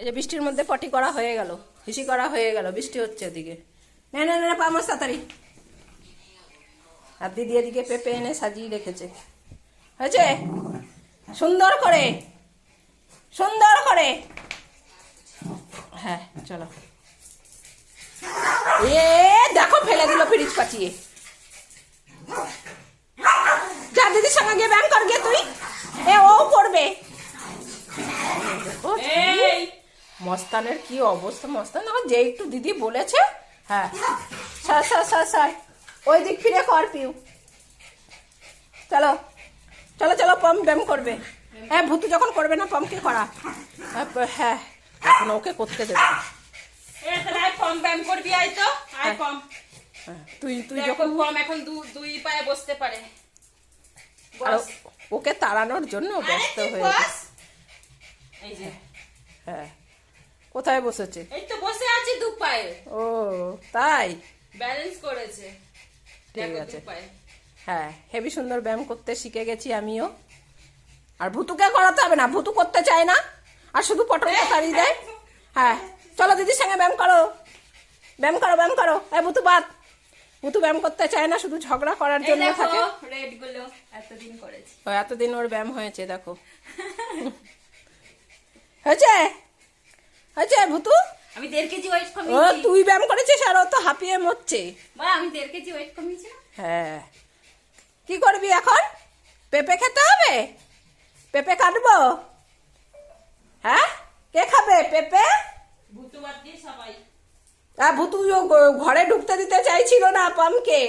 এই যে বৃষ্টির মধ্যে পটি করা হয়ে গেল, হিসি করা হয়ে গেল, বৃষ্টি হচ্ছে ওদিকে। না না না পামাস তাড়াতাড়ি আর দিদি এদিকে পেঁপে এনে সাজিয়ে রেখেছে। হয়েছে? সুন্দর করে সুন্দর করে। হ্যাঁ চলো। এ, দেখো ফেলে দিল ফ্রিজ পাচিয়ে। যা, দিদির সঙ্গে গিয়ে ব্যায়াম কর গিয়ে তুই। এ, ও করবে ও, এই মস্তানের কি অবস্থা? মস্তান? এখন যে একটু দিদি বলেছে। হ্যাঁ। স্যার স্যার স্যার স্যার ওই দিক ফিরে কর পিউ। চলো। চলো চলো পাম্প ব্যায়াম করবে। হ্যাঁ ভূতু যখন করবে না পাম্পকে করা। হ্যাঁ, হ্যাঁ। এখন ওকে করতে দেবে। ব্যায়াম করবি আয় তো। আয় কম হ্যাঁ, তুই তুই যখন এখন দুই পায়ে বসতে পারে। ওকে তাড়ানোর জন্য ব্যস্ত হয়ে বস। এই যে হ্যাঁ কোথায় বসেছে? এই তো বসে আছি দু পায়ে ও তাই? ব্যালেন্স করেছে। ঠিক আছে। হ্যাঁ হেভি সুন্দর ব্যায়াম করতে শিখে গেছি আমিও। আর ভুতুকে করাতে হবে না ভুতু করতে চায় না। আর শুধু পটল তরকারি দেয়। হ্যাঁ চলো দিদির সঙ্গে ব্যায়াম করো। ব্যায়াম করো ব্যায়াম করো। এ ভুতু বাদ। ভুতু ব্যায়াম করতে চায় না শুধু ঝগড়া করার জন্য দেখো থাকে। রেডগুলো এতদিন করেছি। এতদিন ওর ব্যায়াম হয়েছে দেখো। হয়েছে? হয়েছে ভুতু। আমি দেড় কেজি ওয়েট ও তুই ব্যায়াম করেছিস আর ও তো হাঁপিয়ে মরছে। বা আমি দেড় কেজি ওয়েট কমিয়েছি হ্যাঁ। কি করবি এখন? পেঁপে খেতে হবে? পেঁপে কাটবো? হ্যাঁ? কে খাবে পেঁপে? ভুতু বাদ দিয়ে সবাই। আর ভুতু ঘরে ঢুকতে দিতে চাইছিল না পামকে।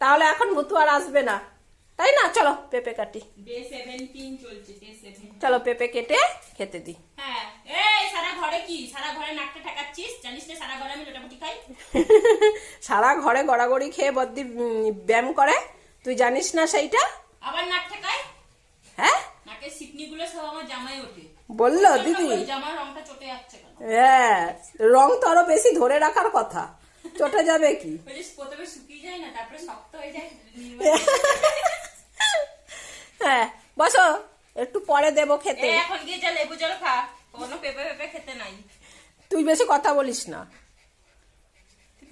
তাহলে এখন ভুতু আর আসবে না। তাই না? চলো পেঁপে কাটি। চলো পেঁপে কেটে খেতে দি। এই সারা ঘরে কি? সারা ঘরে নাকটা ঠেকাচ্ছিস? জানিস না সারা ঘরে আমি লোটাপুটি খাই? সারা ঘরে গড়াগড়ি খেয়ে বদ্দি ব্যায়াম করে। তুই জানিস না সেইটা? আবার নাক ঠেকাই হ্যাঁ? নাকের সিপনি গুলো সব আমার জামাই ওঠে। বলল দিদি। জামার রংটা চটে যাচ্ছে হ্যাঁ রং তো আরও বেশি ধরে রাখার কথা। চটে যাবে কি? প্রথমে শুকিয়ে যায় না তারপরে শক্ত হয়ে যায়। হ্যাঁ বসো একটু পরে দেবো খেতে। এখন গিয়ে যা লেবু জল খা। কোনো পেঁপে পেঁপে খেতে নাই। তুই বেশি কথা বলিস না।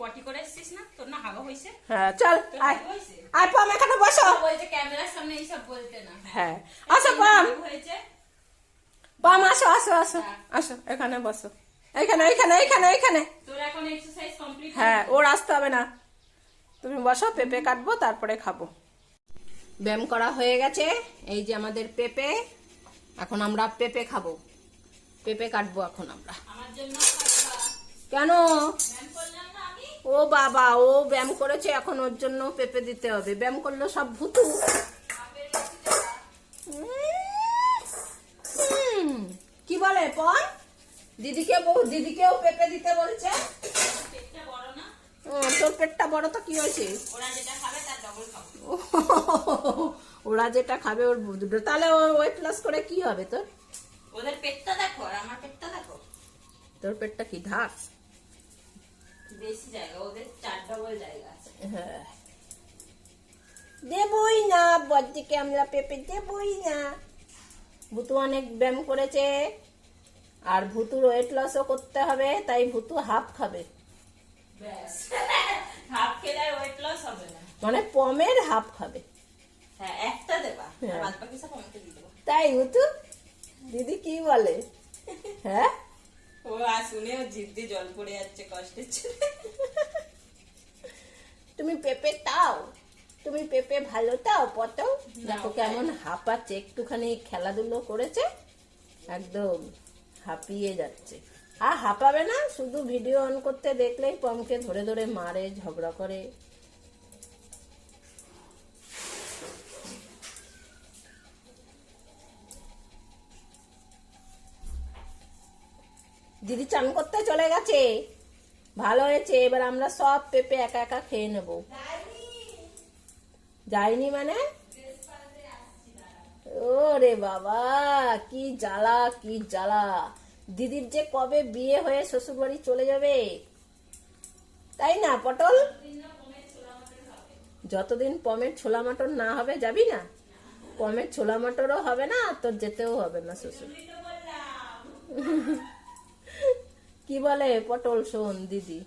পটি করে এসছিস না? তোর না হাগা হয়েছে? হ্যাঁ চল তোর আয়। আয় পাম এখানে বসো। বলছে ক্যামেরার সামনে এইসব বলতে না। হ্যাঁ। আসো পাম। হয়েছে? পাম আসো আসো আসো আসো এখানে বসো। তোর এখন এক্সারসাইজ কমপ্লিট হ্যাঁ ওর আসতে হবে না। তুমি বসো পেঁপে কাটবো তারপরে খাব। ব্যায়াম করা হয়ে গেছে। এই যে আমাদের পেঁপে এখন আমরা পেঁপে খাব। পেঁপে কাটবো এখন আমরা। কেন? ও বাবা ও ব্যায়াম করেছে এখন ওর জন্য পেঁপে দিতে হবে। ব্যায়াম করল সব ভুতু। কি বলে পন দিদিকে বউ দিদিকেও পেঁপে দিতে বলছে। তোর পেটটা বড় তো কি হয়েছে? ওরা যেটা খাবে ওরা যেটা খাবে ওর দুটো। তাহলে ওয়েট লস করে কি হবে তোর? ওদের পেটটা দেখো আর আমার পেটটা দেখো। তোর পেটটা কি ঢাক বেশি জায়গা ওদের চার ডবল জায়গা আছে। হ্যাঁ। দেবই না বদ্দিকে আমরা পেঁপে দেবই না। ভুতু অনেক ব্যায়াম করেছে আর ভুতুর ওয়েট লসও করতে হবে তাই ভুতু হাফ খাবে। হাফ খেলে ওয়েট লস হবে না। মানে পমের হাফ খাবে। হ্যাঁ একটা দেবা হ্যাঁ। বাদ বাকি সব আমাকে দিয়ে দেবো। তাই ভুতু? দিদি কি বলে? হ্যাঁ? ও আর শুনে ও জিভ দিয়ে জল পড়ে যাচ্ছে কষ্টের তুমি পেঁপে তাও? তুমি পেঁপে ভালো তাও পটাও? দেখো কেমন হাঁপাচ্ছে একটুখানি খেলাধুলো করেছে একদম হাঁপিয়ে যাচ্ছে। আর হাঁপাবে না শুধু ভিডিও অন করতে দেখলেই পমকে ধরে ধরে মারে ঝগড়া করে। দিদি চান করতে চলে গেছে। ভালো হয়েছে, এবার আমরা সব পেঁপে একা একা খেয়ে নেব। যাইনি মানে? ওরে বাবা, কি জ্বালা কি জ্বালা। দিদির যে কবে বিয়ে হয়ে শ্বশুর বাড়ি চলে যাবে? তাই না, পটল? যতদিন পমের ছোলা মটর না হবে, যাবি না? পমের ছোলা মটরও হবে না, তোর যেতেও হবে না শ্বশুর। কি বলে? পটল শোন দিদি।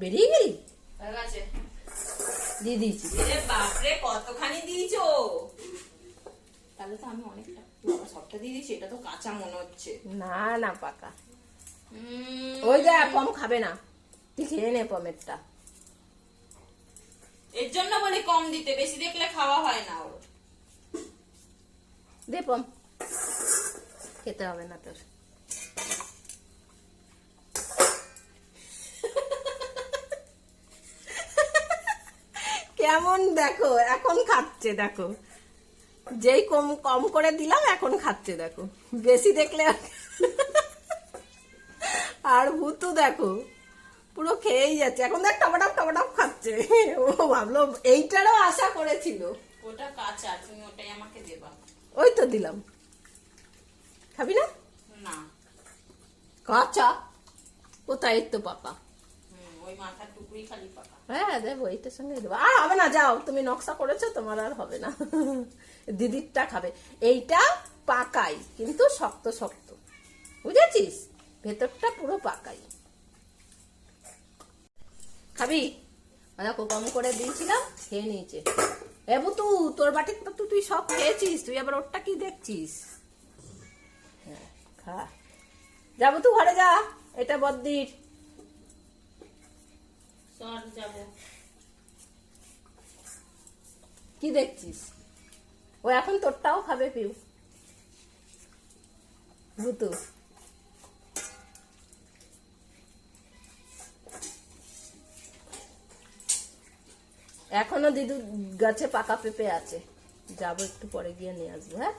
বেরিয়ে গেলি? দিয়ে দিয়েছি। বাপরে কতখানি দিয়েছ? তাহলে তো আমি অনেকটা সবটা দিয়ে দিয়েছি এটা তো কাঁচা মনে হচ্ছে। না না পাকা। ওই যা পম খাবে না। তুই খেয়ে নে পমেরটা। এর জন্য বলি কম দিতে বেশি দেখলে খাওয়া হয় না ওর। দে পম। খেতে হবে না তোর। কেমন দেখো এখন খাচ্ছে দেখো। যেই কম কম করে দিলাম এখন খাচ্ছে দেখো। বেশি দেখলে আর- ভূতু দেখো পুরো খেয়েই যাচ্ছে। এখন দেখ টপাটপ টপাটপ খাচ্ছে। ও ভাবলো এইটারও আশা করেছিল। ওটা কাঁচা তুমি ওটাই আমাকে দেবা। ওই তো দিলাম। খাবি না? না। কাঁচা? কোথায় তো পাকা হুম, ওই মাথার টুকরি খালি পাকা হ্যাঁ এইটা পাকাই কিন্তু শক্ত শক্ত। বুঝেছিস? ভেতরটা পুরো পাকাই। খাবি? দেখো কম করে দিয়েছিলাম খেয়ে নিয়েছে। এ বুতু তোর বাটির তো তুই সব খেয়েছিস তুই আবার ওরটা কি দেখছিস? হ্যাঁ, খা। যাব তুই ঘরে যা এটা বদ্দির। কি দেখছিস? ও এখন তোরটাও খাবে পিউ। ভুতু। এখনও দিদু গাছে পাকা পেঁপে আছে। যাব একটু পরে গিয়ে নিয়ে আসব হ্যাঁ?